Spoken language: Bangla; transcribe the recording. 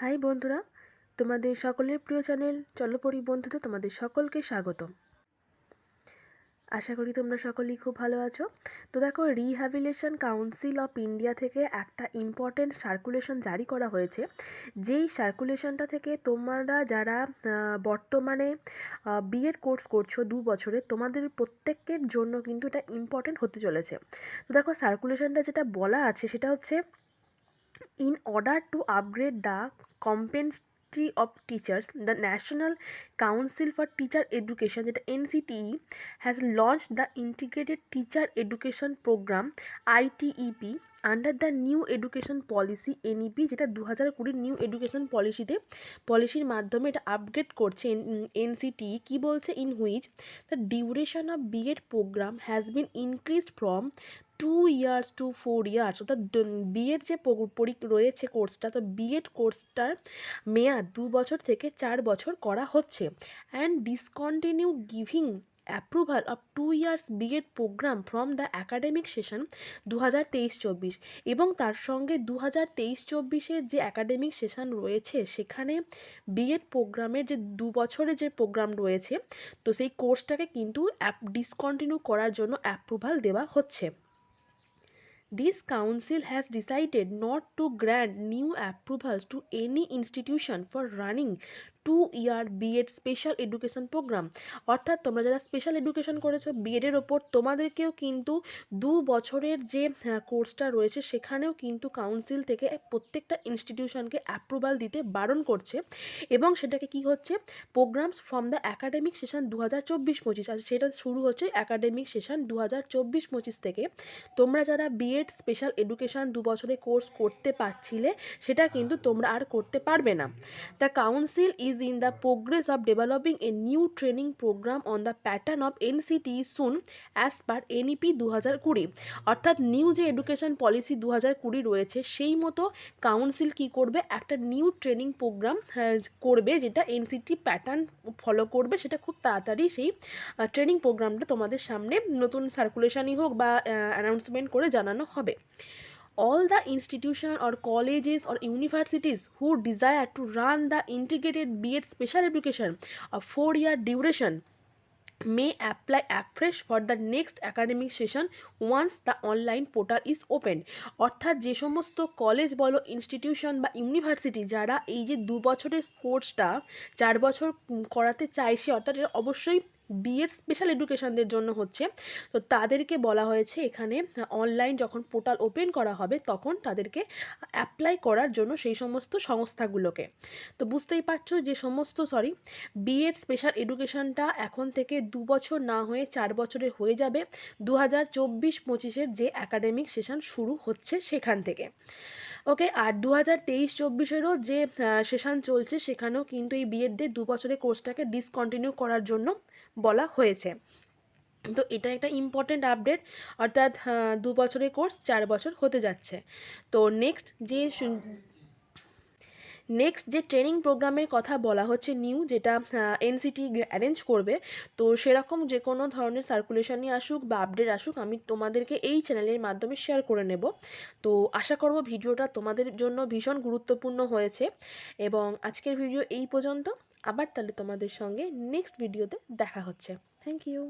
হাই বন্ধুরা, তোমাদের সকলের প্রিয় চ্যানেল চলপরি বন্ধুতে তোমাদের সকলকে স্বাগত আশা করি তোমরা সকলেই খুব ভালো আছো। তো দেখো রিহ্যাবিলেশন কাউন্সিল অফ ইন্ডিয়া থেকে একটা ইম্পর্টেন্ট সার্কুলেশন জারি করা হয়েছে। যেই সার্কুলেশনটা থেকে তোমরা যারা বর্তমানে বিএড কোর্স করছ দু বছরে, তোমাদের প্রত্যেকের জন্য কিন্তু এটা ইম্পর্টেন্ট হতে চলেছে। তো দেখো সার্কুলেশনটা যেটা বলা আছে সেটা হচ্ছে in order to upgrade the competency of teachers the national council for teacher education যেটা ncte has launched the integrated teacher education program itep under the new education policy NEP যেটা দু হাজার কুড়ির নিউ এডুকেশন পলিসিতে পলিসির মাধ্যমে এটা আপগ্রেড করছে এনসিটি কি বলছে in which the duration of BEd program has been increased from two years to four years অর্থাৎ বিএড যে রয়েছে কোর্সটা তো বিএড কোর্সটার মেয়াদ দু বছর থেকে চার বছর করা হচ্ছে। And discontinue giving approval of two years BEd program from the academic session দু হাজার তেইশ চব্বিশ। এবং তার সঙ্গে দু হাজার তেইশ চব্বিশের যে অ্যাকাডেমিক সেশন রয়েছে, সেখানে বিএড প্রোগ্রামের যে দু বছরের যে প্রোগ্রাম রয়েছে, তো সেই কোর্সটাকে কিন্তু অ্যাপ ডিসকন্টিনিউ করার জন্য অ্যাপ্রুভাল দেওয়া হচ্ছে। This council has decided not to grant new approvals to any institution for running two year BEd special education program অর্থাৎ তোমরা যারা স্পেশাল এডুকেশন করেছ বিএডের ওপর তোমাদেরকেও কিন্তু দু বছরের যে কোর্সটা রয়েছে, সেখানেও কিন্তু কাউন্সিল থেকে প্রত্যেকটা ইনস্টিটিউশনকে অ্যাপ্রুভাল দিতে বারণ করছে। এবং সেটাকে কি হচ্ছে? Programs from the academic session দু হাজার চব্বিশ পঁচিশ। আর সেটা শুরু হচ্ছে অ্যাকাডেমিক সেশন দু হাজার চব্বিশ পঁচিশ থেকে। তোমরা যারা বিএড স্পেশাল এডুকেশন দু বছরে কোর্স করতে পারছিলে, সেটা কিন্তু তোমরা আর করতে পারবে না। The council is in the progress of developing a new training program on the pattern of NCT soon as per NEP দু হাজার কুড়ি অর্থাৎ নিউ যে এডুকেশন পলিসি দু হাজার কুড়ি রয়েছে, সেই মতো কাউন্সিল কি করবে? একটা নিউ ট্রেনিং প্রোগ্রাম করবে যেটা এনসিটি প্যাটার্ন ফলো করবে। সেটা খুব তাড়াতাড়ি সেই ট্রেনিং প্রোগ্রামটা তোমাদের সামনে নতুন সার্কুলেশনই হোক বা অ্যানাউন্সমেন্ট করে জানানো হবে। All the institution or colleges or universities who desire to run the integrated B.Ed special education of four year duration may apply afresh for the next academic session once the online portal is opened অর্থাৎ যে সমস্ত কলেজ বলো ইনস্টিটিউশন বা ইউনিভার্সিটি যারা এই যে দু বছরের কোর্সটা চার বছর করাতে চাইছে অর্থাৎ অবশ্যই বিএড স্পেশাল এডুকেশনদের জন্য হচ্ছে। তো তাদেরকে বলা হয়েছে এখানে অনলাইন যখন পোর্টাল ওপেন করা হবে তখন তাদেরকে অ্যাপ্লাই করার জন্য সেই সমস্ত সংস্থাগুলোকে। তো বুঝতেই পারছ যে সমস্ত সরি বিএড স্পেশাল এডুকেশনটা এখন থেকে দু বছর না হয়ে চার বছরে হয়ে যাবে দু হাজার চব্বিশ পঁচিশের যে অ্যাকাডেমিক সেশন শুরু হচ্ছে সেখান থেকে। ওকে আর দু হাজার তেইশ চব্বিশেরও যে সেশন চলছে সেখানেও কিন্তু এই বিএডদের দু বছরের কোর্সটাকে ডিসকন্টিনিউ করার জন্য বলা হয়েছে। তো এটা একটা ইম্পর্টেন্ট আপডেট অর্থাৎ দু বছরের কোর্স চার বছর হতে যাচ্ছে। তো নেক্সট যে নেক্সট যে ট্রেনিং প্রোগ্রামের কথা বলা হচ্ছে নিউ যেটা এনসিটি অ্যারেঞ্জ করবে, তো সেরকম যে কোনো ধরনের সার্কুলেশনই আসুক বা আপডেট আসুক, আমি তোমাদেরকে এই চ্যানেলের মাধ্যমে শেয়ার করে নেব। তো আশা করব ভিডিওটা তোমাদের জন্য ভীষণ গুরুত্বপূর্ণ হয়েছে। এবং আজকের ভিডিও এই পর্যন্ত। আবার তাহলে তোমাদের সঙ্গে নেক্সট ভিডিওতে দেখা হচ্ছে। Thank you